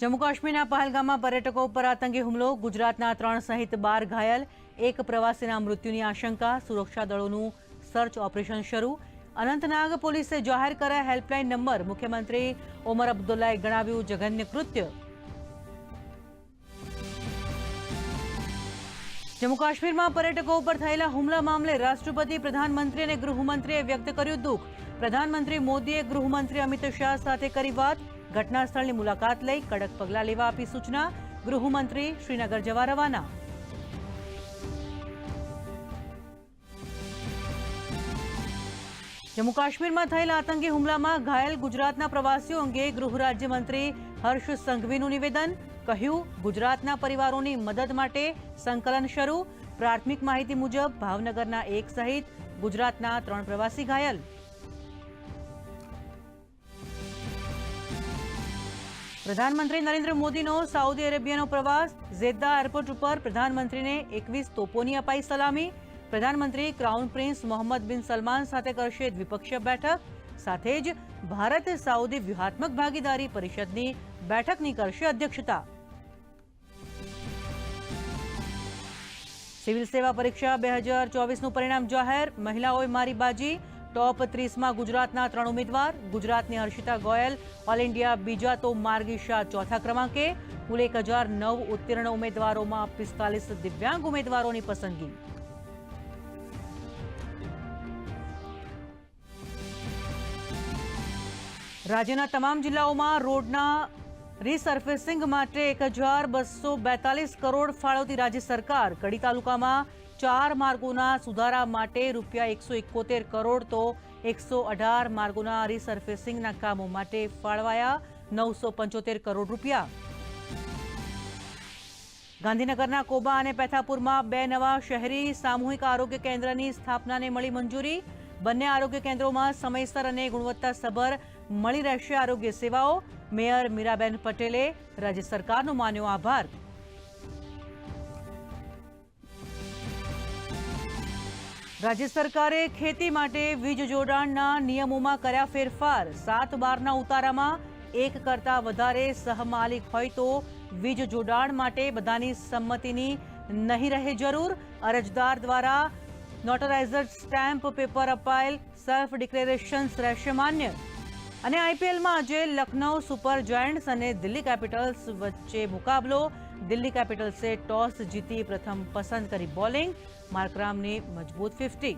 જમ્મુ કાશ્મીરના પહલગામમાં પર્યટકો પર આતંકી હુમલો, ગુજરાતના ત્રણ સહિત બાર ઘાયલ, એક પ્રવાસીના મૃત્યુની આશંકા, સુરક્ષા દળોનું સર્ચ ઓપરેશન શરૂ. અનંતનાગ પોલીસે જાહેર કર્યા હેલ્પલાઇન નંબર, મુખ્યમંત્રી ઓમર અબ્દુલ્લાએ ગણાવ્યું જઘન્ય કૃત્ય. જમ્મુ કાશ્મીરમાં પર્યટકો ઉપર થયેલા હુમલા મામલે રાષ્ટ્રપતિ, પ્રધાનમંત્રી અને ગૃહમંત્રીએ વ્યક્ત કર્યું દુઃખ. પ્રધાનમંત્રી મોદીએ ગૃહમંત્રી અમિત શાહ સાથે કરી વાત. ઘટના સ્થળની મુલાકાત લઈ કડક પગલાં લેવા આપી સૂચના ગૃહમંત્રી શ્રીનગર જવા રવાના. જમ્મુ કાશ્મીરમાં થયેલા આતંકી હુમલામાં ઘાયલ ગુજરાતના પ્રવાસીઓ અંગે ગૃહ રાજ્યમંત્રી હર્ષ સંઘવીનું નિવેદન, કહ્યું, ગુજરાતના પરિવારોની મદદ માટે સંકલન શરૂ. પ્રાથમિક માહિતી મુજબ ભાવનગરના એક સહિત ગુજરાતના ત્રણ પ્રવાસી ઘાયલ. પ્રધાનમંત્રી નરેન્દ્ર મોદીનો સાઉદી અરેબિયાનો પ્રવાસ ઝેદ્દા એરપોર્ટ ઉપર પ્રધાનમંત્રીને એકવીસ તોપોની અપાઈ સલામી. પ્રધાનમંત્રી ક્રાઉન પ્રિન્સ મોહમ્મદ બિન સલમાન સાથે કરશે દ્વિપક્ષીય બેઠક. સાથે જ ભારત સાઉદી વ્યૂહાત્મક ભાગીદારી પરિષદની બેઠકની કરશે અધ્યક્ષતા. સિવિલ સેવા પરીક્ષા બે હજાર ચોવીસનું પરિણામ જાહેર. મહિલાઓએ મારી બાજી. ટોપ ત્રીસમાં ગુજરાતના ત્રણ ઉમેદવાર. ગુજરાતની હર્ષિતા ગોયલ, ઓલ ઇન્ડિયા બીજા તો માર્ગી શાહ ચોથા ક્રમાંકે. કુલ એક હજાર નવ ઉત્તીર્ણ ઉમેદવારોમાં પિસ્તાલીસ દિવ્યાંગ ઉમેદવારોની પસંદગી. રાજ્યના તમામ જિલ્લાઓમાં રોડના રીસર્ફેસિંગ માટે એક હજાર બસો બેતાલીસ કરોડ ફાળવતી રાજ્ય સરકાર કડી તાલુકામાં ચાર માર્ગોના સુધારા માટે રૂપિયા એકસો એકોતેર કરોડ તો એકસો અઢાર માર્ગોના રીસર્ફેસિંગના કામો માટે ફાળવાયા નવસો પંચોતેર કરોડ રૂપિયા. ગાંધીનગરના કોબા અને પેથાપુરમાં બે નવા શહેરી સામૂહિક આરોગ્ય કેન્દ્રની સ્થાપનાને મળી મંજૂરી. બંને આરોગ્ય કેન્દ્રોમાં સમયસર અને ગુણવત્તાસભર મળી રહેશે આરોગ્ય સેવાઓ. મેયર મીરાબેન પટેલે રાજ્ય સરકારનો માન્યો આભાર. રાજ્ય સરકારે ખેતી માટે વીજ જોડાણના નિયમોમાં કર્યા ફેરફાર. સાત બારના ઉતારામાં એક કરતાં વધારે સહમાલિક હોય તો વીજ જોડાણ માટે બધાની સંમતિની નહીં રહે જરૂર. અરજદાર દ્વારા નોટરાઇઝર સ્ટેમ્પ, પેપર અપાયેલ સેલ્ફ ડિક્લેરેશન્સ રહેશે માન્ય. અને આઈપીએલમાં આજે લખનૌ સુપર જાયન્ટ્સ અને દિલ્હી કેપિટલ્સ વચ્ચે મુકાબલો. દિલ્હી કેપિટલ્સે ટોસ જીતી પ્રથમ પસંદ કરી બોલિંગ. માર્કરામની મજબૂત ફિફ્ટી